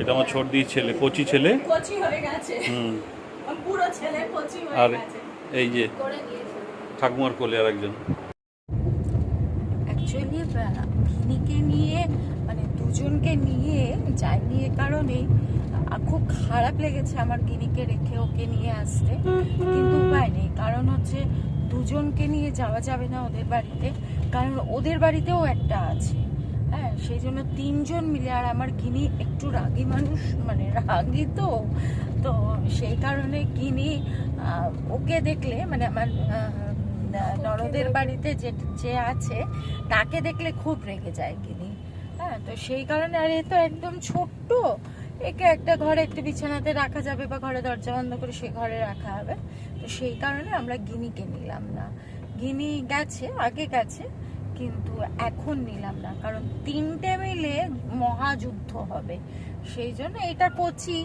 এটা আমার ছোটদির ছেলে কচি ছেলে। কচি হয়ে গেছে। হুম। পুরো ছেলে কচি হয়ে আর এই যে ঠাকুমার কোলে আর একজন অ্যাকচুয়ালি ভিনিকে নিয়ে মানে দুজনকে নিয়ে যাইনি এ কারণেই খুব খারাপ লেগেছে আমার গিনিকে রেখে ওকে নিয়ে আসতে। কিন্তু উপায় নেই কারণ হচ্ছে দুজনকে নিয়ে যাওয়া যাবে না ওদের বাড়িতে কারণ ওদের বাড়িতেও একটা আছে। সেই জন্য তিনজন মিলে আর আমার গিনি একটু রাগি মানুষ মানে রাগি তো তো সেই কারণে গিনি ওকে দেখলে মানে আমার নরদের বাড়িতে যে যে আছে তাকে দেখলে খুব রেগে যায় গিনি। হ্যাঁ তো সেই কারণে আর এ তো একদম ছোট্ট একে একটা ঘরে একটু বিছানাতে রাখা যাবে বা ঘরে দরজা বন্ধ করে সে ঘরে রাখা হবে। তো সেই কারণে আমরা গিনিকে নিলাম না। গিনি গেছে আগে গেছে কিন্তু এখন নিলাম না, কারণ তিনটে মিলে মহাযুদ্ধ হবে। সেই জন্য এটা কচি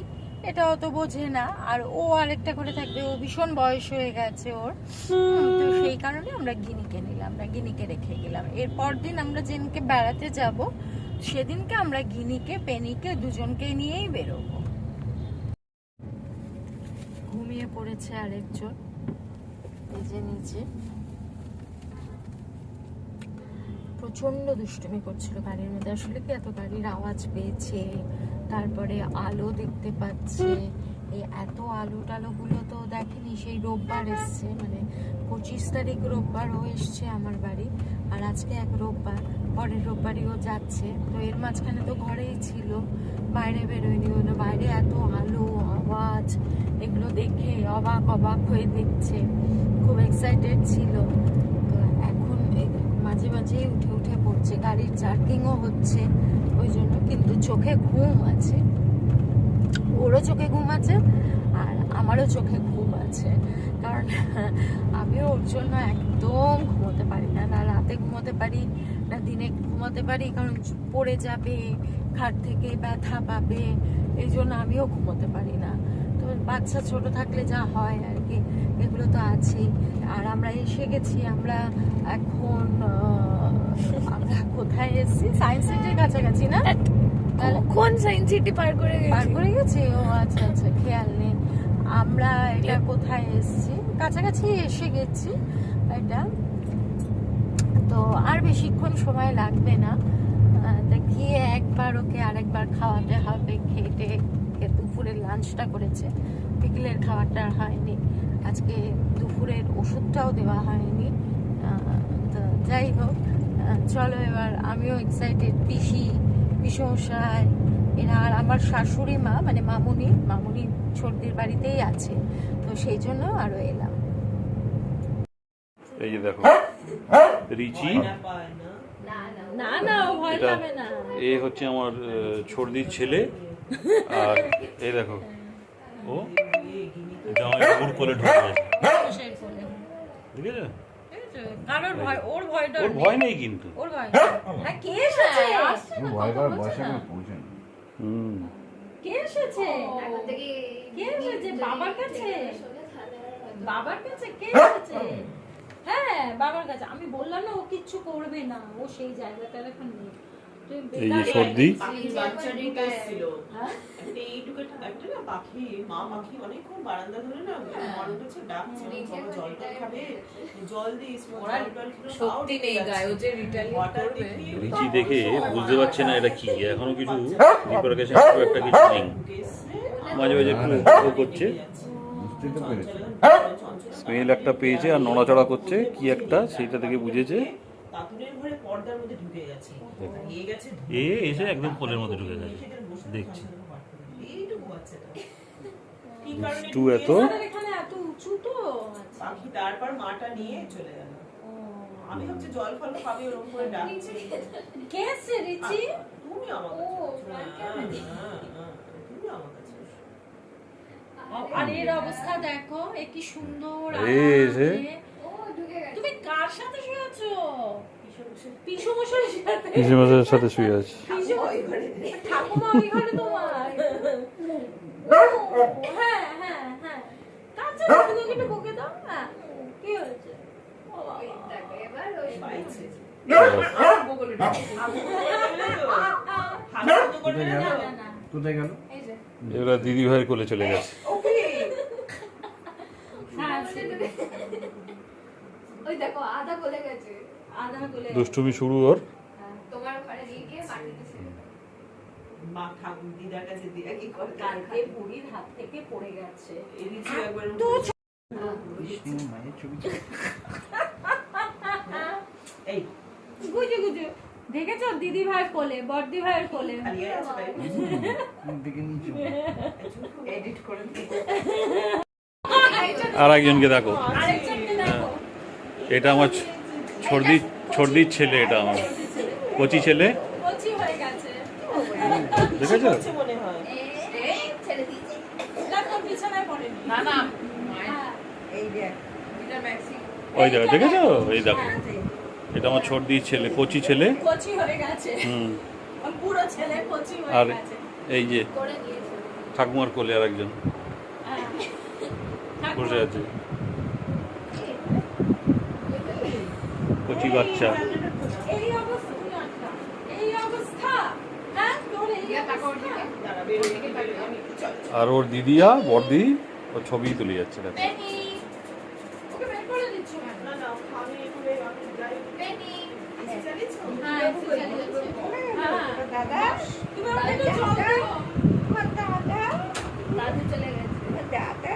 এটা অত বোঝে না। আর ও আরেকটা করে থাকবে, ও ভীষণ বয়স হয়ে গেছে ওর। তো সেই কারণে আমরা গিনিকে নিলাম না গিনিকে রেখে গেলাম। এরপর দিন আমরা যেদিনকে বেড়াতে যাব, সেদিনকে আমরা গিনিকে, পেনিকে দুজনকে নিয়েই বেরোবো। ঘুমিয়ে পড়েছে আরেকজন, এই যে নিচে। প্রচণ্ড দুষ্টুমি করছিল গাড়ির মধ্যে। আসলে কি এত গাড়ির আওয়াজ পেয়েছে? তারপরে আলো দেখতে পাচ্ছে। এই এত আলো টালোগুলো তো দেখেনি, সেই রোববার এসছে। মানে পঁচিশ তারিখ রোববারও এসছে আমার বাড়ি। আর আজকে এক রোববার, পরের রোববারই ও যাচ্ছে। তো এর মাঝখানে তো ঘরেই ছিল, বাইরে বেরোয়নি ওগুলো বাইরে এত আলো, আওয়াজ, এগুলো দেখে অবাক অবাক হয়ে দেখছে। খুব এক্সাইটেড ছিল। তো এখন মাঝে মাঝেই উঠে জার্কিংও হচ্ছে, ওই জন্য কিন্তু চোখে ঘুম আছে। ওরও চোখে ঘুম আছে আর আমারও চোখে ঘুম আছে। কারণ আমিও ওর জন্য একদম ঘুমোতে পারি না না রাতে ঘুমোতে পারি, না দিনে ঘুমোতে পারি, কারণ পড়ে যাবে খাট থেকে ব্যথা পাবে, এই জন্য আমিও ঘুমোতে পারি না। তো বাচ্চা ছোট থাকলে যা হয় আর কি, এগুলো তো আছেই। আর আমরা এসে গেছি, আমরা এখন কোথায় এসেছি? সায়েন্স সিটির কাছাকাছি না? কোন সায়েন্স সিটি পার করে পার করে গেছি? ও আচ্ছা আচ্ছা খেয়াল নেই। আমরা এটা কোথায় এসেছি? কাছাকাছি এসে গেছি এটা। তো আর বেশিক্ষণ সময় লাগবে না। গিয়ে একবার ওকে আরেকবার খাওয়াতে হবে খেটে দুপুরের লাঞ্চটা করেছে। বিকেলের খাবারটা হয়নি। আজকে দুপুরের ওষুধটাও দেওয়া হয়নি। যাই হোক চলো এবার আমিও এক্সাইটেড পিসি পিসমশাই এরা আর আমার শাশুড়ি মা মানে মামুনি মামুনি ছোটদের বাড়িতেই আছে। তো সেই জন্য আরও এলাম। এই যে দেখো রিচি। না না ও ভয় পাবে না। এ হচ্ছে আমার ছোটদির ছেলে। আর এই দেখো ও এটা আমার ওর কোলে ঢুকে গেছে ঠিক আছে কারোর ভয় ওর ভয়টা ওর ভয় নেই কিন্তু। ওর ভয় হ্যাঁ? কে এসেছে? ভয় কথা পাওয়ার বলছে বয়সে না। হুম। কে এসেছে? কে এসেছে? বাবার কাছে? শোনে তাহলে হয়তো। বাবার কাছে? কে এসেছে? হ্যাঁ বাবার কাছে। আমি বললাম না ও কিচ্ছু করবে না। ও সেই জায়গাটা এখন নেই। এই যে সর্দি। হ্যাঁ? একটা এইটুকু একটা না পাখি মা পাখি অনেকক্ষণ বারান্দা ধরে না মনে করছে ডাকছে বাবা জল টল খাবে জল দিস ওরা শক্তি নেই গায়ে, ও যে retaliate করবে। রিচি দেখে বুঝতে পারছে না এটা কি এখনও কিছু একটা কিছু নেই। মাঝে মাঝে একটু করছে। তো পেরেছি। স্মেল একটা পেয়েছে আর নড়াচড়া করছে কি একটা সেইটা থেকে বুঝেছে। কাতুরের ঘরে পর্দার মধ্যে ঢুকে গেছে। এ গেছে এ এসে একদম কোলের মধ্যে ঢুকে গেছে। দেখছি। এইটুকু বাচ্চাটা কি কারণে একটু এত এখানে এত উঁচু তো? আচ্ছা। পাখি তারপর মাটা নিয়ে চলে গেল। আমি ভাবছি জল ফল খাবি ওরকম করে ডাকছে। কে এসছে রিচি? তুমি আমার কাছে ফ্ল্যাট হ্যাঁ? হ্যাঁ, হ্যাঁ, তুমি আমার কাছে আর এর অবস্থা দেখো এ কি সুন্দর এ এসে। আরামে। ও ঢুকে গেছে তুমি কার সাথে শুয়েছো পিসু মশাইয়ের সাথে পিসিমাসের সাথে শুয়ে আছে পিসু ঠাকুমা ওই ঘরে তোমার হ্যাঁ হ্যাঁ হ্যাঁ কাছে ঢুকে কিন্তু কোকে দাও না কি হয়েছে ও বাবা। এবার ওই পাইছে। কোথায় গেল দিদি ভাইয়ের কোলে চলে গেছে হ্যাঁ ওই দেখো আধা গলে গেছে দুষ্টুমি শুরু ওর। হ্যাঁ, দেখেছ? দিদি ভাইয়ের কোলে বড়দি ভাইয়ের কোলে। আর একজনকে দেখো। এটা আমার ছর্দি ছর্দির ছেলে এটা আমার। কচি ছেলে? হয়ে দেখেছ? মনে হয় হ্যাঁ। ওই দেখো দেখেছ? এই দেখো। এটা আমার ছর্দির ছেলে কচি ছেলে। হয়ে হুম। পুরো ছেলে কচি হয়ে আর এই যে ঠাকুমার কোলে আর একজন হ্যাঁ। বসে আছে কচি বাচ্চা এই অবস্থা তুমি আটকা। এই অবস্থা হ্যাঁ তোর এই দিয়া তাকে ওর অবস্থা? দিকে দাঁড়া বের হয়ে গেলে আমি একটু চল আর ওর দিদিয়া বর্দি ও ছবি তুলে যাচ্ছে দেখো? না না আমি একটু আমি যাই। পেনি এসে চালিয়েছো? এসে চালিয়েছে। দাদা তুমি আমাকে একটু জল দিও। দাদু চলে গেছে। দাদা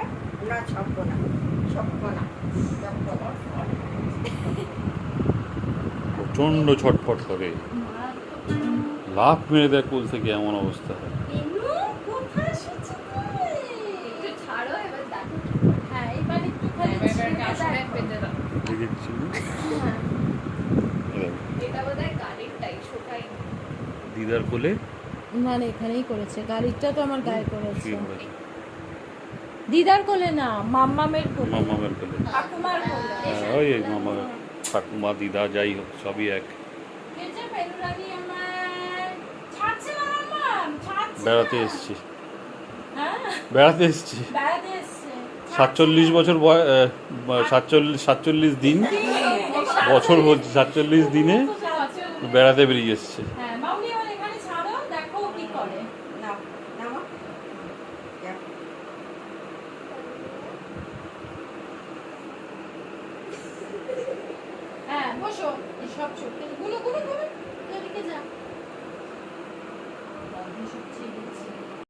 না। প্রচণ্ড ছটফট করে। লাফ মেরে দেয় কোল থেকে এমন অবস্থা। হয় হ্যাঁ, হ্যাঁ। দিদার কোলে? মানে এখানেই করেছে। গাড়িটা তো আমার গায়ে করেছে। দিদার কোলে না মাম্মামের কোলে। মামামের কোলে। ঠাকুমার কোলে। ওই ওই মামা ঠাকুমা দিদা যাই হোক সবই এক। বেড়াতে। এসছি। হ্যাঁ? বেড়াতে এসছি। সাতচল্লিশ বছর বয়স সাতচল্লিশ সাতচল্লিশ দিন বছর হচ্ছে সাতচল্লিশ দিনে বেড়াতে বেরিয়ে এসছে হ্যাঁ মাম্মি আমার এখানে ছাড়ো দেখো ও কি করে না নামা হ্যাঁ বসো এই সব ছোটগুলো গুলো গুলো